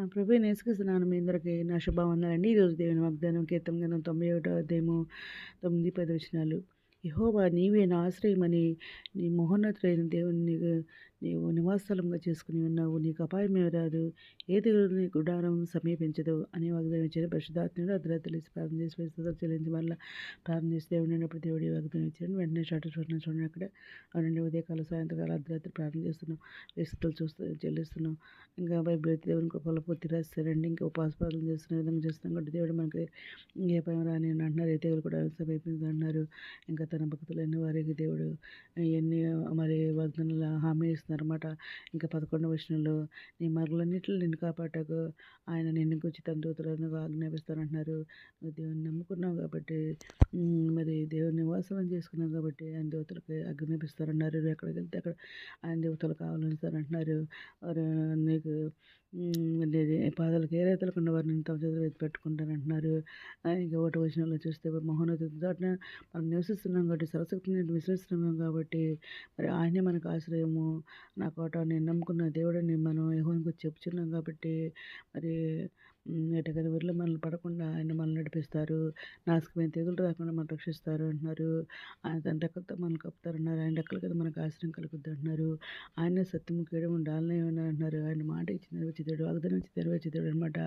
ఆ ప్రభు నేసుకున్నాను మీ అందరికీ నా శుభవందనండి ఈరోజు దేవుని వాగ్దానం కీర్తం గణం తొంభై ఒకటో అధ్యాయము తొమ్మిది పది వచనాలు. యహోవా నీవే నా ఆశ్రయమని నీ మహోన్నతులైన దేవుని నీవు నివాసస్థలంగా చేసుకుని ఉన్నావు. నీకు అపాయమే రాదు. ఏది నీ గుడారం సమీపించదు అని వాగ్దానం ఇచ్చిన పరిశుధాత్ముడు అర్ధరాత్రి తెలిసి ప్రార్థన చేసి పరిస్థితులు చెల్లించి వల్ల ప్రార్థన చేసి దేవుడు అయినప్పుడు దేవుడి వాగ్దానం ఇచ్చాడు. వెంటనే చాటు చూడండి చూడండి అక్కడ. రెండు ఉదయకాల సాయంత్రకాల అర్ధరాత్రి ప్రార్థన చేస్తున్నాం. పరిస్థితులు చూస్తూ చెల్లిస్తున్నాం. ఇంకా బైబిల్ అయితే దేవుని కృపలో పూర్తి రాస్తారండి ఇంకా ఉపాస ప్రార్థన చేస్తున్న విధంగా చేస్తున్నాం. కాబట్టి దేవుడు మనకి ఏ పని రాని అంటున్నారు. ఏ దేవుడు కూడా సమీపించింది అంటున్నారు. ఇంకా తన భక్తులైన వారికి దేవుడు ఎన్ని మరి వాగ్దానాలు హామీ ఇస్తున్నారు అనమాట ఇంకా పదకొండవ విషయంలో నీ మరుగులన్నింటిలో నిన్ను కాపాడకు ఆయన నిన్ను గురించి తన దూతలను ఆజ్ఞాపిస్తానంటున్నారు. దేవుని నమ్ముకున్నావు కాబట్టి మరి దేవుని నివాసం చేసుకున్నాం కాబట్టి ఆయన దేవతలకి అగ్నిపిస్తారన్నారు ఎక్కడికి వెళ్తే అక్కడ ఆయన దేవతలు కావాలని వారు నీకు పాదాలకు ఏ రైతులకుండా వారిని తమ చేతులు ఎత్తి పెట్టుకుంటానంటున్నారు ఇంకా ఒకటి వాళ్ళు చూస్తే మహోన్నత దాటిన మనం నివసిస్తున్నాం కాబట్టి సరస్వతిని విశ్వసిస్తున్నాం కాబట్టి మరి ఆయనే మనకు ఆశ్రయము. నా కోట నేను నమ్ముకున్న దేవుడిని మనం యహోనికి చెప్పుచున్నాం కాబట్టి మరి ఎటగని ఊరిలో మనల్ని పడకుండా ఆయన మనల్ని నడిపిస్తారు. నాశకమైన తెగులు రాకుండా మనం రక్షిస్తారు అంటున్నారు. ఆయన తన రెక్కలతో మనం కప్పుతారన్నారు. ఆయన రెక్కల కదా మనకు ఆశ్రయం కలుగుద్ది అంటున్నారు. ఆయనే సత్యము కేయడం ఉండాలని అంటున్నారు. ఆయన మాట ఇచ్చి నెరవేర్చితాడు వాగ్దానం ఇచ్చి నెరవేర్చితాడు అనమాట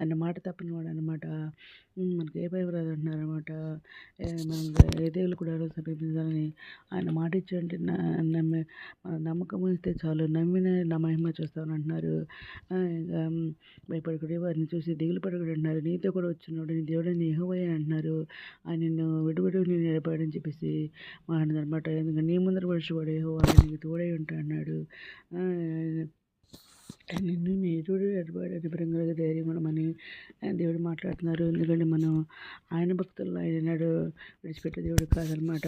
ఆయన మాట తప్పని వాడు అనమాట మనకి ఏ భయం రాదు అంటున్నారు అనమాట మనం ఏ దేవులు కూడా సమీపించాలని ఆయన మాట ఇచ్చి నమ్మే నమ్మకం ఇస్తే చాలు. నమ్మిన నా మహిమ చూస్తామని అంటున్నారు. భయపడకుడి వారిని చూసి దిగులు పడకుడు అంటున్నారు నీతో కూడా వచ్చినాడు నీ దేవుడని యహోవయ్య అంటున్నారు ఆయన నిన్ను విడివిడు నేను నిలబడని చెప్పేసి మాట్లాడదనమాట ఎందుకంటే నీ ముందర పడిచివాడు యహోవా నీకు తోడై ఉంటా అన్నాడు. నిన్ను నీరుడు ఎడబాడని పరంగా ధైర్యం కూడా మన దేవుడు మాట్లాడుతున్నారు. ఎందుకంటే మనం ఆయన భక్తుల్లో ఆయన నాడు విడిచిపెట్టే దేవుడు కాదనమాట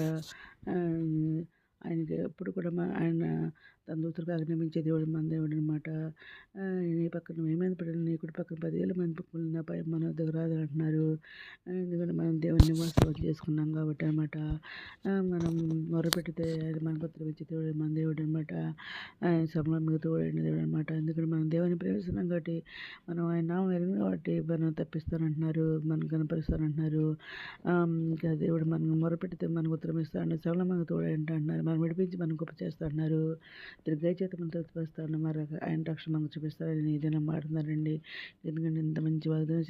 ఆయనకి ఎప్పుడు కూడా ఆయన తన దూతలకు ఆజ్ఞాపించే దేవుడు మన దేవుడు అనమాట నీ పక్కన ఏమైంది పడిన నీ కుడి పక్కన పదివేల మంది పక్కన పై మన దగ్గర రాదు అంటున్నారు. ఎందుకంటే మనం దేవుని నివాసం చేసుకున్నాం కాబట్టి అనమాట మనం మొరపెట్టితే అది మనకు పత్రం దేవుడు మన దేవుడు అనమాట సమయం మీకు తోడైన దేవుడు అనమాట ఎందుకంటే మనం దేవుని ప్రేమిస్తున్నాం కాబట్టి మనం ఆయన నామం ఎరిగిన కాబట్టి మనం తప్పిస్తానంటున్నారు మనం కనపరుస్తానంటున్నారు. ఇంకా దేవుడు మనం మొరపెట్టితే మనకు ఉత్తరం ఇస్తాడు సవలం మనకు తోడై అంటున్నారు మనం విడిపించి మనం గొప్ప చేస్తున్నారు దుర్గా చేత మనం తృప్తిపరుస్తాను మరి ఆయన రక్షణ మనకు చూపిస్తారని ఏదైనా మాట్లాడుతున్నారండి ఎందుకంటే ఇంత మంచి వాగ్దానం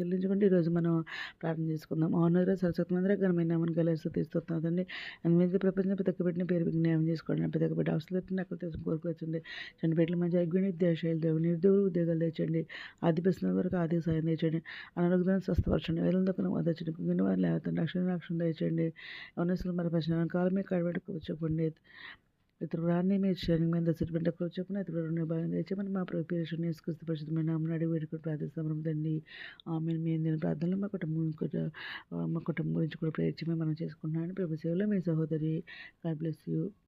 చెల్లించుకుంటే ఈరోజు మనం ప్రార్థన చేసుకుందాం. అవునరా సరస్వతి మందిర ఘనమైన నామని కలిసి తీస్తున్నాదండి అందుమీద ప్రపంచం ప్రతి పెట్టిన పేరు న్యాయం చేసుకోండి. ప్రతి అవసరం అక్కడ తెలుసు కోరుకోవచ్చండి. చనిపెట్టిన మంచి అగ్ని దేశాలు దేవుడు నిరుద్యోగులు ఉద్యోగాలు తెచ్చండి. ఆది ప్రశ్న వరకు ఆర్థిక సాయం తెచ్చండి. అనారోగ్యాన్ని స్వస్థపరచండి. వేల దక్కన వదచ్చండి కుంగిన వారు లేకపోతే రక్షణ రక్షణ తెచ్చండి. ఉన్నసులు మరి ప్రశ్న కాలమే కడబెట్టుకోవచ్చు చెప్పండి రాని మీరు శరణి మీద దశపెట్ట చెప్పిన రెండు భాగం తెచ్చమని మా ప్రిపరేషన్ నేర్చుకొస్తే పరిశుద్ధమైన నామని అడిగి వేడుకొని ప్రార్థిస్తాం తండ్రి. ఆమె మేము దీని ప్రార్థనలు మా కుటుంబం మా కుటుంబం గురించి కూడా ప్రయత్నమే మనం చేసుకుంటున్నాను ప్రభు సేవలో మీ సహోదరి గాడ్ బ్లెస్ యూ.